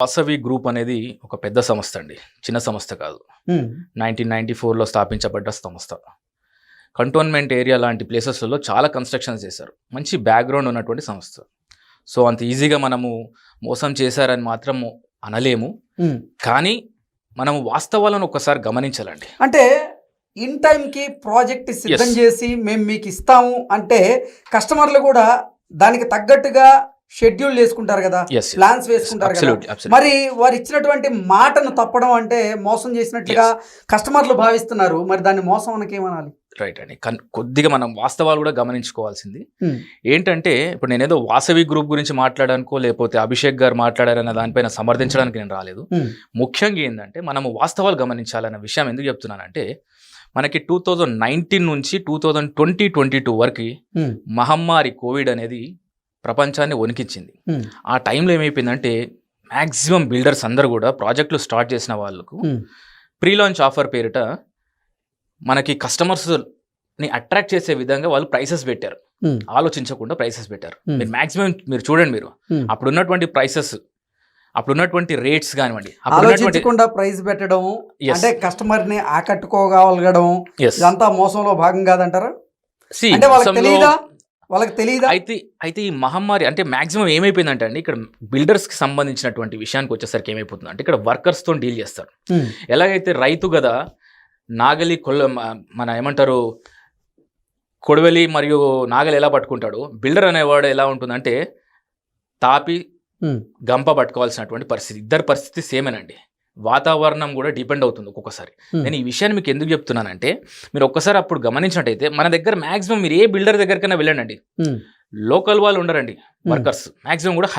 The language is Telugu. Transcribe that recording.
వాసవి గ్రూప్ అనేది ఒక పెద్ద సంస్థ అండి. చిన్న సంస్థ కాదు. నైన్టీన్ నైన్టీ ఫోర్లో స్థాపించబడ్డ సంస్థ. కంటోన్మెంట్ ఏరియా లాంటి ప్లేసెస్లలో చాలా కన్స్ట్రక్షన్స్ చేశారు. మంచి బ్యాక్గ్రౌండ్ ఉన్నటువంటి సంస్థ. సో అంత ఈజీగా మనము మోసం చేశారని మాత్రం అనలేము. కానీ మనము వాస్తవాలను ఒకసారి గమనించాలండి. అంటే ఇన్ టైంకి ప్రాజెక్ట్ సిద్ధం. చేసి మేము మీకు ఇస్తాము అంటే కస్టమర్లు కూడా దానికి తగ్గట్టుగా షెడ్యూల్ చేసుకుంటారు కదా ప్లాన్స్ వేసుకుంటారు కదా. మరి వారు ఇచ్చినటువంటి మాటను తప్పడం అంటే మోసం చేసినట్లుగా కస్టమర్లు భావిస్తున్నారు. మరి దాన్ని మోసం అనకి ఏమనాలి? రైట్ అండి. కొద్దిగా మనం వాస్తవాలు కూడా గమనించుకోవాల్సింది. ఏంటంటే ఇప్పుడు నేనేదో వాసవి గ్రూప్ గురించి మాట్లాడానుకో లేకపోతే అభిషేక్ గారు మాట్లాడారన్న దానిపైన సమర్థించడానికి నేను రాలేదు. ముఖ్యంగా ఏంటంటే మనము వాస్తవాలు గమనించాలన్న విషయం ఎందుకు చెప్తున్నానంటే మనకి టూ థౌజండ్ నైన్టీన్ నుంచి two thousand twenty twenty two వరకు మహమ్మారి కోవిడ్ అనేది ప్రపంచాన్ని వణికించింది ఉమ్, ఆ టైంలో ఏమైపోయిందంటే మ్యాక్సిమం బిల్డర్స్ అందరూ కూడా ప్రాజెక్టులు స్టార్ట్ చేసిన వాళ్ళకు ప్రీ లాంచ్ ఆఫర్ పేరిట మనకి కస్టమర్స్ని అట్రాక్ట్ చేసే విధంగా వాళ్ళు ప్రైసెస్ పెట్టారు. ఆలోచించకుండా ప్రైసెస్ పెట్టారు. మీరు మాక్సిమం మీరు చూడండి మీరు. అప్పుడు ఉన్నటువంటి ప్రైసెస్ అప్పుడు ఉన్నటువంటి రేట్స్ కానివ్వండి ఆలోచించకుండా ప్రైస్ పెట్టడం. అంటే కస్టమర్ని ఆకట్టుకోగలగడం. ఇదంతా మోసంలో భాగం కాదంటారా? See, అంటే వాళ్ళకి మోసంలో- తెలియదా వాళ్ళకి తెలియదా అయితే అయితే ఈ మహమ్మారి అంటే మాక్సిమం ఏమైపోయిందంటే అండి ఇక్కడ బిల్డర్స్కి సంబంధించినటువంటి విషయానికి వచ్చేసరికి ఏమైపోతుంది అంటే ఇక్కడ వర్కర్స్తో డీల్ చేస్తారు. ఎలాగైతే రైతు కదా నాగలి కొల్ల మన ఏమంటారు కొడవలి మరియు నాగలి ఎలా పట్టుకుంటాడు బిల్డర్ అనేవాడు ఎలా ఉంటుందంటే తాపి గంప పట్టుకోవాల్సినటువంటి పరిస్థితి. ఇద్దరు పరిస్థితి సేమేనండి. వాతావరణం కూడా డిపెండ్ అవుతుంది ఒక్కొక్కసారి. నేను ఈ విషయాన్ని మీకు ఎందుకు చెప్తున్నానంటే మీరు ఒక్కసారి అప్పుడు గమనించినట్టయితే మన దగ్గర మాక్సిమం మీరు ఏ బిల్డర్ దగ్గరికైనా వెళ్ళండి. లోకల్ వాళ్ళు ఉండరండి వర్కర్స్ మాక్సిమం కూడా